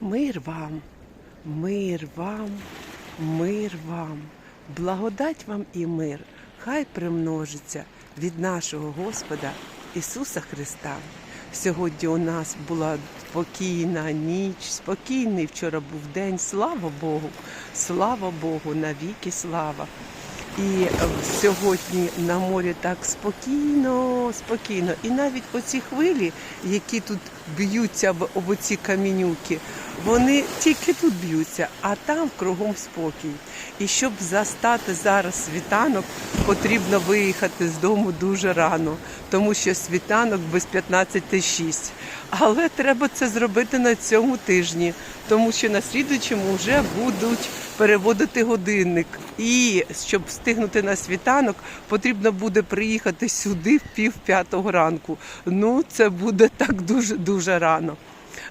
Мир вам, мир вам, мир вам, благодать вам і мир, хай примножиться від нашого Господа Ісуса Христа. Сьогодні у нас була спокійна ніч, спокійний вчора був день. Слава Богу, слава Богу, навіки слава. І сьогодні на морі так спокійно, спокійно. І навіть оці хвилі, які тут б'ються в оці камінюки, вони тільки тут б'ються, а там кругом спокій. І щоб застати зараз світанок, потрібно виїхати з дому дуже рано, тому що світанок без 15.06. Але треба це зробити на цьому тижні, тому що на слідуючому вже будуть переводити годинник. І щоб встигнути на світанок, потрібно буде приїхати сюди в пів п'ятого ранку. Ну, це буде так дуже дуже рано.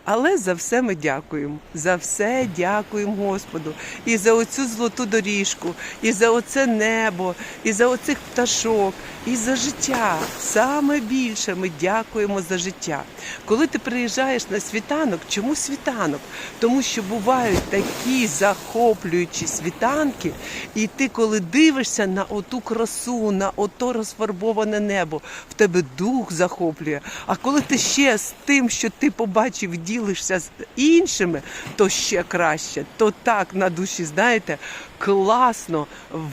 Але за все ми дякуємо. За все дякуємо Господу. І за оцю золоту доріжку, і за оце небо, і за оцих пташок, і за життя. Саме більше ми дякуємо за життя. Коли ти приїжджаєш на світанок, чому світанок? Тому що бувають такі захоплюючі світанки, і ти, коли дивишся на оту красу, на ото розфарбоване небо, в тебе дух захоплює. А коли ти ще з тим, що ти побачив, ділишся з іншими, то ще краще. То так на душі, знаєте, класно,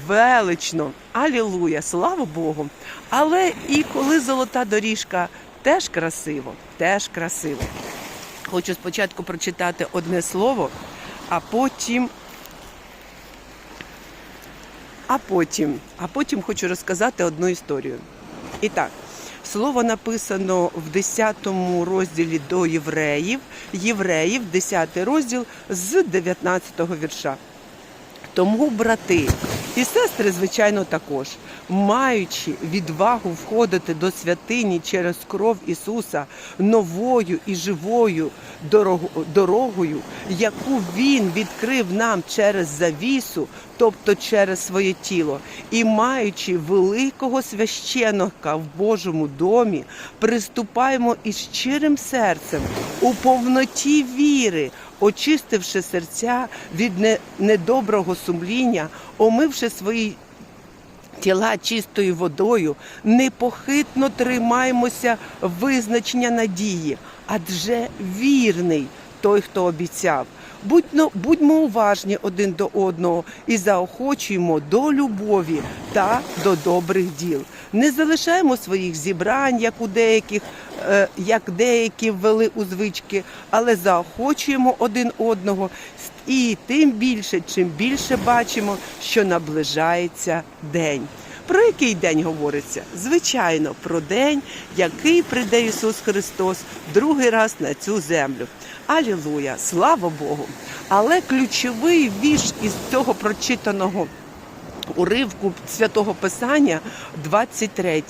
велично. Алілуя, слава Богу. Але і коли золота доріжка теж красиво, теж красиво. Хочу спочатку прочитати одне слово, а потім. А потім, а потім хочу розказати одну історію. І так, слово написано в 10 розділі до євреїв, євреїв, 10 розділ з 19 вірша. Тому, брати і сестри, звичайно, також, маючи відвагу входити до святині через кров Ісуса новою і живою дорогою, яку Він відкрив нам через завісу, тобто через своє тіло, і маючи великого священника в Божому домі, приступаємо із щирим серцем у повноті віри очистивши серця від не- недоброго сумління, омивши свої тіла чистою водою, непохитно тримаємося визначення надії, адже вірний той, хто обіцяв. Будьмо, будьмо уважні один до одного і заохочуємо до любові та до добрих діл. Не залишаємо своїх зібрань, як у деяких, як деякі ввели у звички, але заохочуємо один одного. І тим більше, чим більше бачимо, що наближається день. Про який день говориться? Звичайно, про день, який прийде Ісус Христос другий раз на цю землю. Алілуя! Слава Богу! Але ключовий вірш із цього прочитаного уривку святого Писання 23.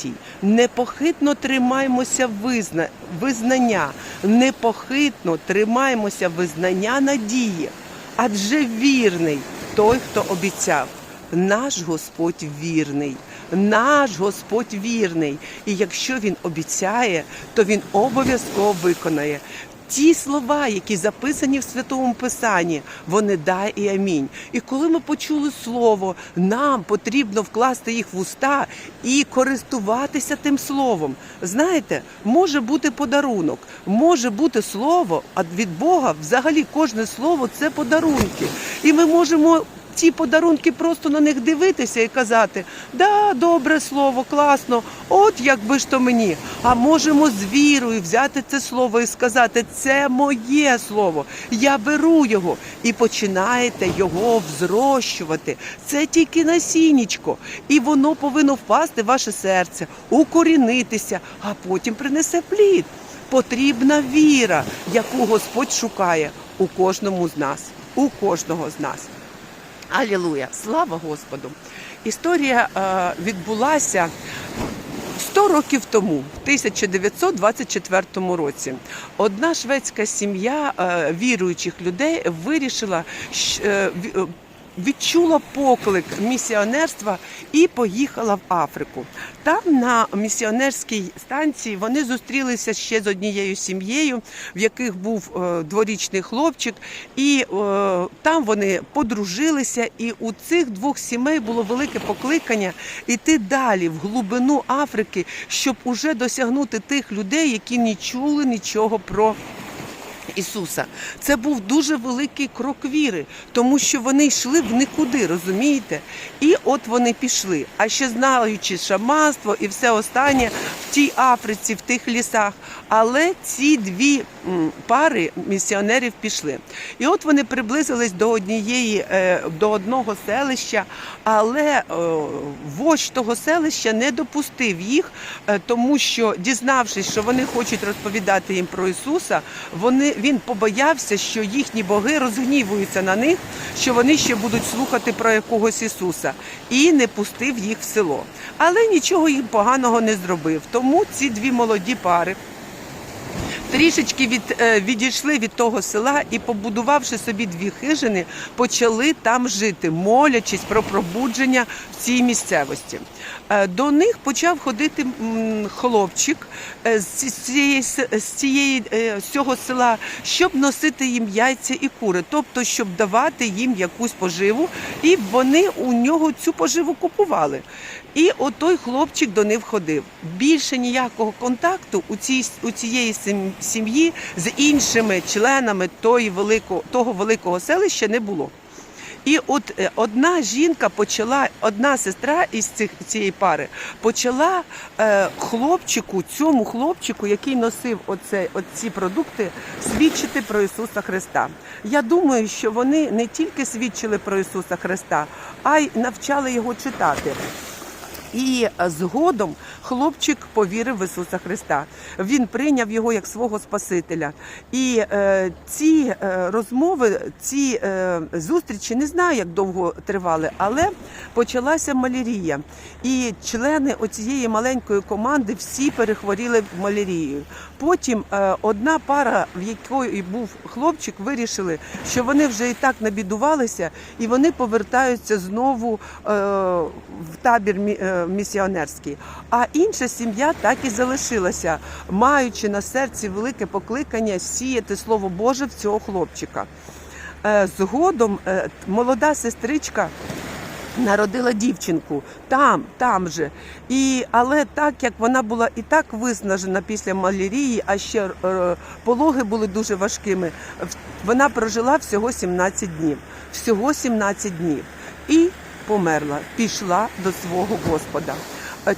Непохитно тримаємося визна... визнання, непохитно тримаємося визнання надії, адже вірний той, хто обіцяв. Наш Господь вірний, наш Господь вірний. І якщо Він обіцяє, то Він обов'язково виконає. Ті слова, які записані в Святому Писанні, вони дай і амінь. І коли ми почули слово, нам потрібно вкласти їх в уста і користуватися тим словом. Знаєте, може бути подарунок, може бути слово, а від Бога взагалі кожне слово це подарунки. І ми можемо ці подарунки просто на них дивитися і казати: да, добре слово, класно, от якби ж то мені. А можемо з вірою взяти це слово і сказати: це моє слово, я беру його і починаєте його взрощувати. Це тільки насіннячко, і воно повинно впасти в ваше серце, укорінитися, а потім принесе плід. Потрібна віра, яку Господь шукає у кожному з нас, у кожного з нас. Алілуя! Слава Господу! Історія е, відбулася 100 років тому, в 1924 році. Одна шведська сім'я е, віруючих людей вирішила е, відчула поклик місіонерства і поїхала в Африку. Там на місіонерській станції вони зустрілися ще з однією сім'єю, в яких був е, дворічний хлопчик, і е, там вони подружилися. І у цих двох сімей було велике покликання йти далі в глибину Африки, щоб уже досягнути тих людей, які не чули нічого про. Ісуса, це був дуже великий крок віри, тому що вони йшли в нікуди, розумієте? І от вони пішли. А ще знаючи шаманство і все останнє в тій Африці, в тих лісах. Але ці дві пари місіонерів пішли. І от вони приблизились до однієї, е, до одного селища, але е, вождь того селища не допустив їх, е, тому що, дізнавшись, що вони хочуть розповідати їм про Ісуса, вони, він побоявся, що їхні боги розгнівуються на них, що вони ще будуть слухати про якогось Ісуса, і не пустив їх в село. Але нічого їм поганого не зробив. Тому ці дві молоді пари трішечки від, е, відійшли від того села і, побудувавши собі дві хижини, почали там жити, молячись про пробудження в цій місцевості. Е, До них почав ходити хлопчик е, з цієї, з цієї з цього села, щоб носити їм яйця і кури, тобто щоб давати їм якусь поживу, і вони у нього цю поживу купували. І отой хлопчик до них ходив. Більше ніякого контакту у цій у цієї сім'ї з іншими членами тої великого того великого селища не було. І от е, одна жінка почала, одна сестра із цих цієї пари почала е, хлопчику, цьому хлопчику, який носив оце, оці продукти, свідчити про Ісуса Христа. Я думаю, що вони не тільки свідчили про Ісуса Христа, а й навчали його читати. І е, згодом хлопчик повірив в Ісуса Христа. Він прийняв його як свого Спасителя. І е, ці е, розмови, ці е, зустрічі не знаю, як довго тривали, але почалася малярія. І члени оцієї маленької команди всі перехворіли малярією. Потім е, одна пара, в якої був хлопчик, вирішили, що вони вже і так набідувалися, і вони повертаються знову е, в табір е, місіонерський. А інша сім'я так і залишилася, маючи на серці велике покликання сіяти слово Боже в цього хлопчика. Е, Згодом е, молода сестричка народила дівчинку там, там же. І, але так як вона була і так виснажена після малярії, а ще е, пологи були дуже важкими, вона прожила всього 17 днів. Всього 17 днів. І померла, пішла до свого Господа.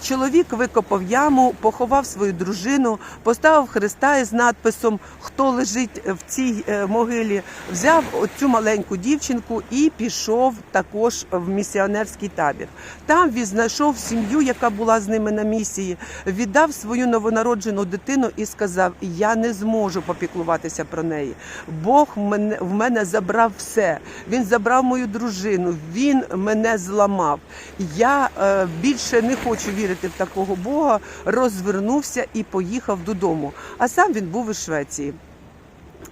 Чоловік викопав яму, поховав свою дружину, поставив хреста із надписом Хто лежить в цій е, могилі, взяв цю маленьку дівчинку і пішов також в місіонерський табір. Там він знайшов сім'ю, яка була з ними на місії, віддав свою новонароджену дитину і сказав: Я не зможу попіклуватися про неї. Бог мене в мене забрав все. Він забрав мою дружину, він мене зламав. Я е, більше не хочу вірити в такого Бога. Розвернувся і поїхав додому. А сам він був із Швеції.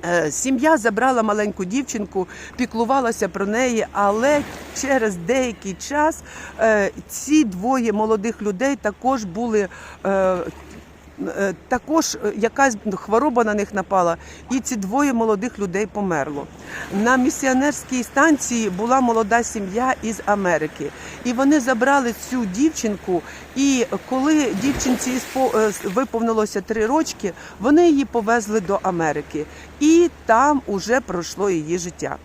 Е, Сім'я забрала маленьку дівчинку, піклувалася про неї, але через деякий час е, ці двоє молодих людей також були. Е, Також е, якась хвороба на них напала, і ці двоє молодих людей померло. На місіонерській станції була молода сім'я із Америки, і вони забрали цю дівчинку. І коли дівчинці е, виповнилося три рочки, вони її повезли до Америки, і там уже пройшло її життя.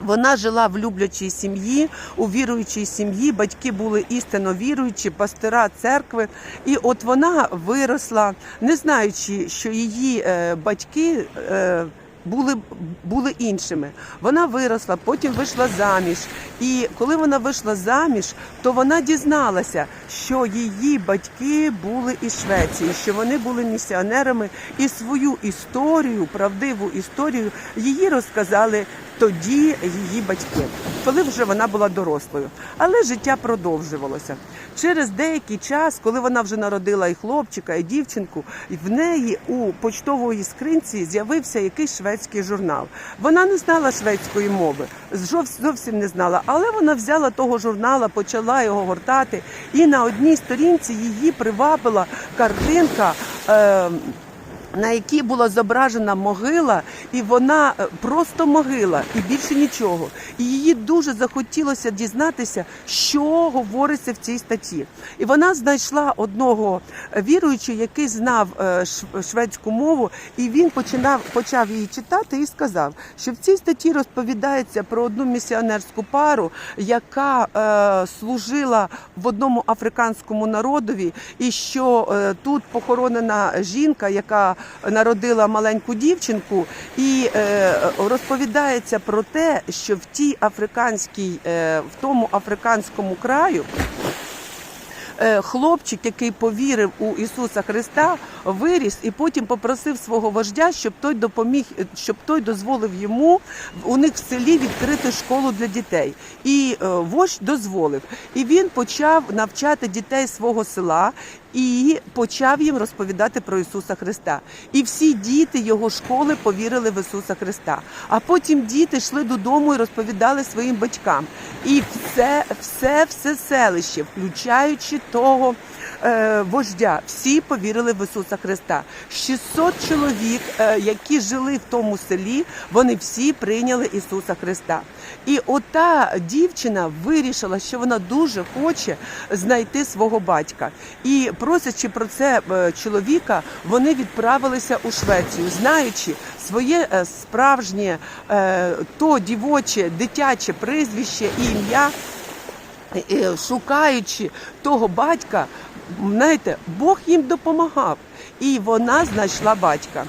Вона жила в люблячій сім'ї, у віруючій сім'ї. Батьки були істинно віруючі, пастира церкви. І от вона виросла, не знаючи, що її е, батьки. Е, були, були іншими. Вона виросла, потім вийшла заміж. І коли вона вийшла заміж, то вона дізналася, що її батьки були із Швеції, що вони були місіонерами, і свою історію, правдиву історію, її розказали тоді її батьки, коли вже вона була дорослою. Але життя продовжувалося. Через деякий час, коли вона вже народила і хлопчика, і дівчинку, в неї у почтової скринці з'явився якийсь шведський журнал. Вона не знала шведської мови, зовс- зовсім не знала, але вона взяла того журнала, почала його гортати, і на одній сторінці її привабила картинка. Е- на якій була зображена могила, і вона е, просто могила, і більше нічого. І її дуже захотілося дізнатися, що говориться в цій статті. І вона знайшла одного віруючого, який знав е, шведську мову, і він починав почав її читати і сказав, що в цій статті розповідається про одну місіонерську пару, яка е, служила в одному африканському народові, і що е, тут похоронена жінка, яка народила маленьку дівчинку, і е, розповідається про те, що в тій африканській, е, в тому африканському краю. е, Хлопчик, який повірив у Ісуса Христа, виріс і потім попросив свого вождя, щоб той допоміг, щоб той дозволив йому у них в селі відкрити школу для дітей. І е, вождь дозволив. І він почав навчати дітей свого села і почав їм розповідати про Ісуса Христа. І всі діти його школи повірили в Ісуса Христа. А потім діти йшли додому і розповідали своїм батькам. І все, все, все селище, включаючи того вождя, всі повірили в Ісуса Христа. 600 чоловік, е, які жили в тому селі, вони всі прийняли Ісуса Христа. І ота дівчина вирішила, що вона дуже хоче знайти свого батька. І просячи про це е, чоловіка, вони відправилися у Швецію, знаючи своє е, справжнє е, то дівоче, дитяче прізвище і ім'я. Е, шукаючи того батька, знаєте, Бог їм допомагав, і вона знайшла батька.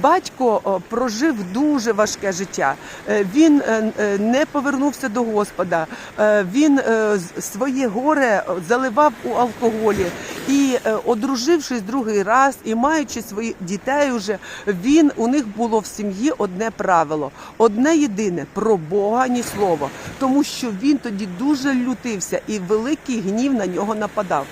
Батько прожив дуже важке життя. Е, Він е, е, не повернувся до Господа. Е, Він е, своє горе заливав у алкоголі. І е, одружившись другий раз і маючи своїх дітей, уже він у них було в сім'ї одне правило, одне єдине про Бога ні слова, тому що він тоді дуже лютився і великий гнів на нього нападав.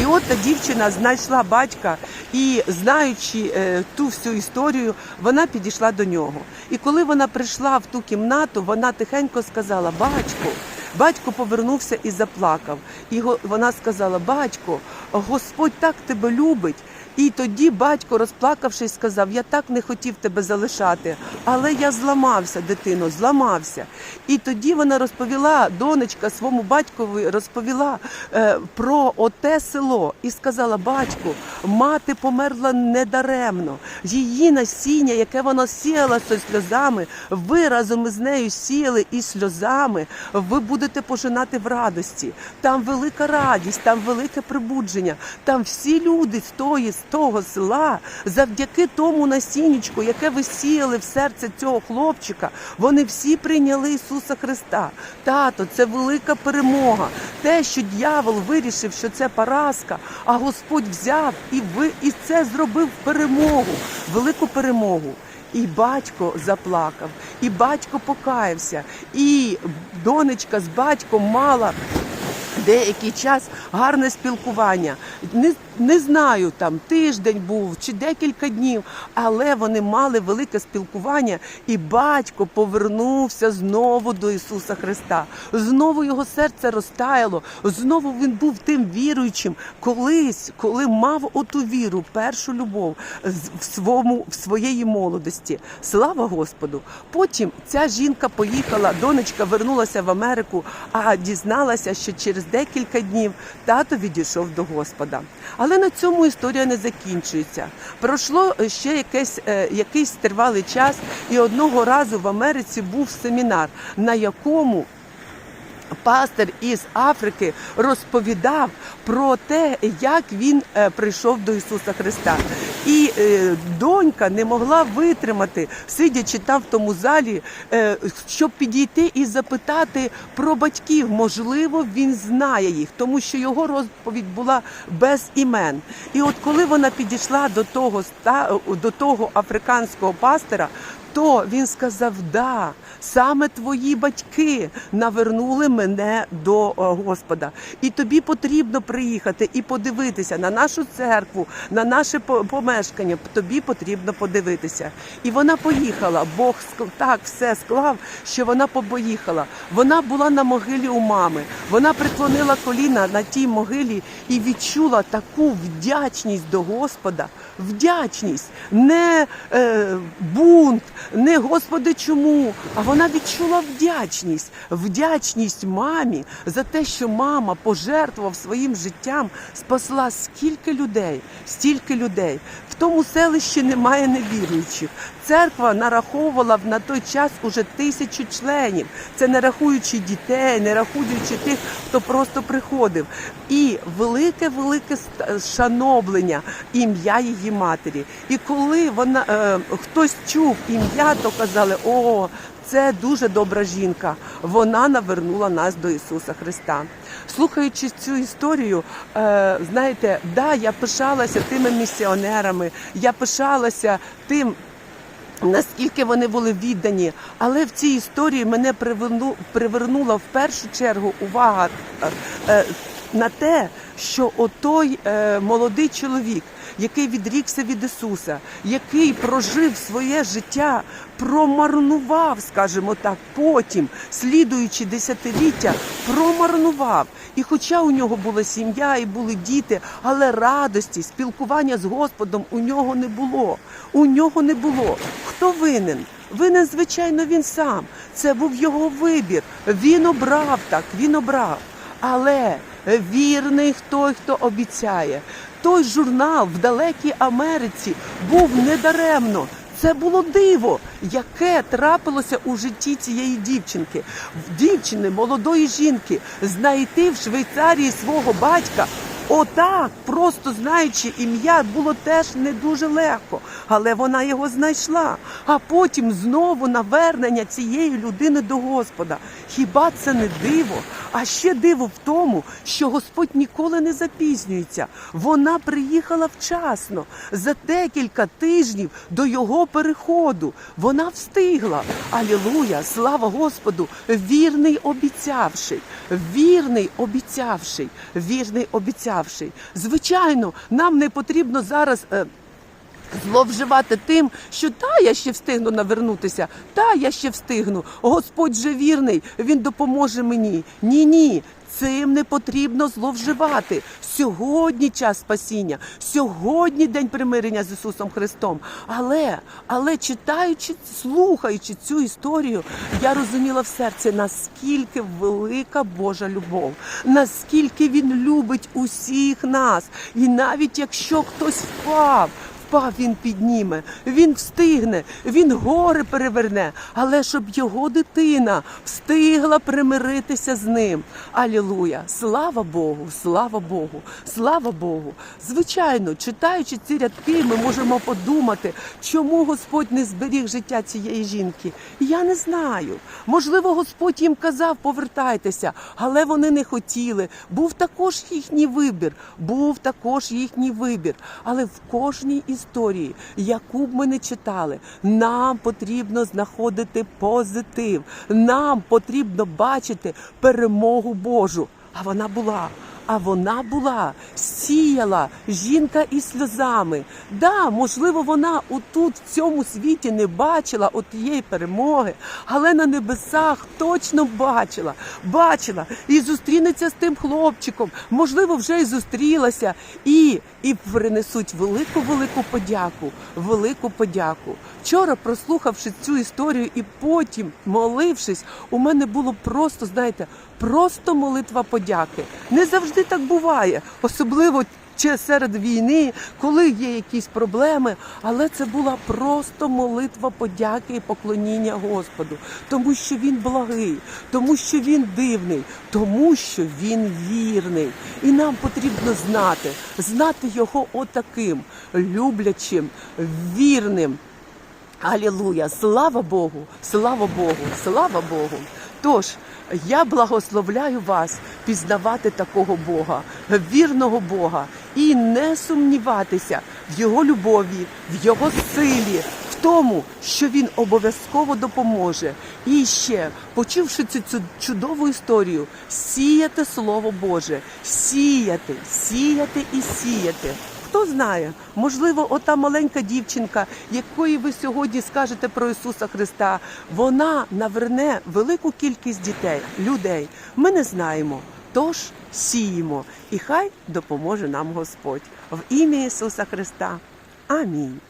І от та дівчина знайшла батька, і знаючи е, ту всю історію, вона підійшла до нього. І коли вона прийшла в ту кімнату, вона тихенько сказала: Батько, батько повернувся і заплакав. І вона сказала: Батько, Господь так тебе любить. І тоді батько, розплакавшись, сказав: Я так не хотів тебе залишати, але я зламався, дитино, зламався. І тоді вона розповіла, донечка своєму батькові розповіла е, про оте село і сказала: Батьку, мати померла недаремно. Її насіння, яке вона сіяла зі сльозами, ви разом із нею сіяли і сльозами. Ви будете пожинати в радості. Там велика радість, там велике прибудження. Там всі люди з тої, з того села, завдяки тому насіннячку, яке ви сіяли в серце цього хлопчика, вони всі прийняли Ісуса Христа. Тато, це велика перемога. Те, що дьявол вирішив, що це поразка, а Господь взяв і ви і це зробив перемогу, велику перемогу. І батько заплакав, і батько покаявся, і донечка з батьком мала деякий час гарне спілкування. Не знаю, там тиждень був чи декілька днів, але вони мали велике спілкування, і батько повернувся знову до Ісуса Христа. Знову його серце розтаяло, знову він був тим віруючим, колись, коли мав оту віру, першу любов в своєму в своєї молодості. Слава Господу! Потім ця жінка поїхала, донечка вернулася в Америку, а дізналася, що через декілька днів тато відійшов до Господа. Але на цьому історія не закінчується. Пройшло ще якесь, е, якийсь тривалий час, і одного разу в Америці був семінар, на якому пастир із Африки розповідав про те, як він е, прийшов до Ісуса Христа. І е, донька не могла витримати, сидячи там в тому залі, е, щоб підійти і запитати про батьків. Можливо, він знає їх, тому що його розповідь була без імен. І от коли вона підійшла до того до того африканського пастора, то він сказав: да, саме твої батьки навернули мене до Господа. І тобі потрібно приїхати і подивитися на нашу церкву, на наше помешкання. Тобі потрібно подивитися. І вона поїхала. Бог так все склав, що вона поїхала. Вона була на могилі у мами. Вона приклонила коліна на тій могилі і відчула таку вдячність до Господа. Вдячність, не е, бунт, не Господи, чому? А вона відчула вдячність, вдячність мамі за те, що мама пожертвував своїм життям, спасла скільки людей, стільки людей. В тому селищі немає невіруючих. Церква нараховувала на той час уже тисячу членів. Це не рахуючи дітей, не рахуючи тих, хто просто приходив. І велике, велике шановлення ім'я її матері. І коли вона е, хтось чув ім'я, то казали: о, це дуже добра жінка. Вона навернула нас до Ісуса Христа. Слухаючи цю історію, е, знаєте, да, я пишалася тими місіонерами, я пишалася тим. Наскільки вони були віддані, але в цій історії мене приверну, привернула в першу чергу увага е, на те, що отой е, молодий чоловік, який відрікся від Ісуса, який прожив своє життя, промарнував, скажімо так, потім, слідуючи десятиліття, промарнував. І хоча у нього була сім'я і були діти, але радості, спілкування з Господом у нього не було. У нього не було. Хто винен? Винен, звичайно, він сам. Це був його вибір. Він обрав так, він обрав. Але вірний той, хто обіцяє. Той журнал в далекій Америці був недаремно. Це було диво, яке трапилося у житті цієї дівчинки, дівчини, молодої жінки, знайти в Швейцарії свого батька. Отак, просто знаючи ім'я, було теж не дуже легко, але вона його знайшла. А потім знову навернення цієї людини до Господа. Хіба це не диво? А ще диво в тому, що Господь ніколи не запізнюється. Вона приїхала вчасно за декілька тижнів до його переходу. Вона встигла. Алілуя! Слава Господу! Вірний обіцявший, вірний обіцявший, вірний обіцявший. Звичайно, нам не потрібно зараз. Зловживати тим, що та я ще встигну навернутися, та я ще встигну. Господь же вірний, він допоможе мені. Ні, ні. Цим не потрібно зловживати. Сьогодні час спасіння, сьогодні день примирення з Ісусом Христом. Але, але читаючи, слухаючи цю історію, я розуміла в серці, наскільки велика Божа любов, наскільки Він любить усіх нас. І навіть якщо хтось впав, впав, він підніме, він встигне, він гори переверне, але щоб його дитина встигла примиритися з ним. Алілуя! Слава Богу! Слава Богу! Слава Богу! Звичайно, читаючи ці рядки, ми можемо подумати, чому Господь не зберіг життя цієї жінки. Я не знаю. Можливо, Господь їм казав, повертайтеся, але вони не хотіли. Був також їхній вибір, був також їхній вибір. Але в кожній історії, яку б ми не читали, нам потрібно знаходити позитив. Нам потрібно бачити перемогу Божу. А вона була. А вона була, сіяла жінка із сльозами. Да, можливо, вона отут в цьому світі не бачила от тієї перемоги, але на небесах точно бачила, бачила і зустрінеться з тим хлопчиком. Можливо, вже й зустрілася, і, і принесуть велику велику подяку, велику подяку. Вчора, прослухавши цю історію і потім молившись, у мене було просто, знаєте, просто молитва подяки. Не завжди так буває, особливо чи серед війни, коли є якісь проблеми, але це була просто молитва подяки і поклоніння Господу, тому що він благий, тому що він дивний, тому що він вірний. І нам потрібно знати, знати його отаким люблячим, вірним. Алілуя! Слава Богу! Слава Богу! Слава Богу! Тож я благословляю вас пізнавати такого Бога, вірного Бога, і не сумніватися в Його любові, в Його силі, в тому, що він обов'язково допоможе. І ще, почувши цю, цю чудову історію, сіяти Слово Боже, сіяти, сіяти і сіяти. Хто знає, можливо, ота маленька дівчинка, якої ви сьогодні скажете про Ісуса Христа, вона наверне велику кількість дітей, людей. Ми не знаємо. Тож сіємо, і хай допоможе нам Господь в ім'я Ісуса Христа. Амінь.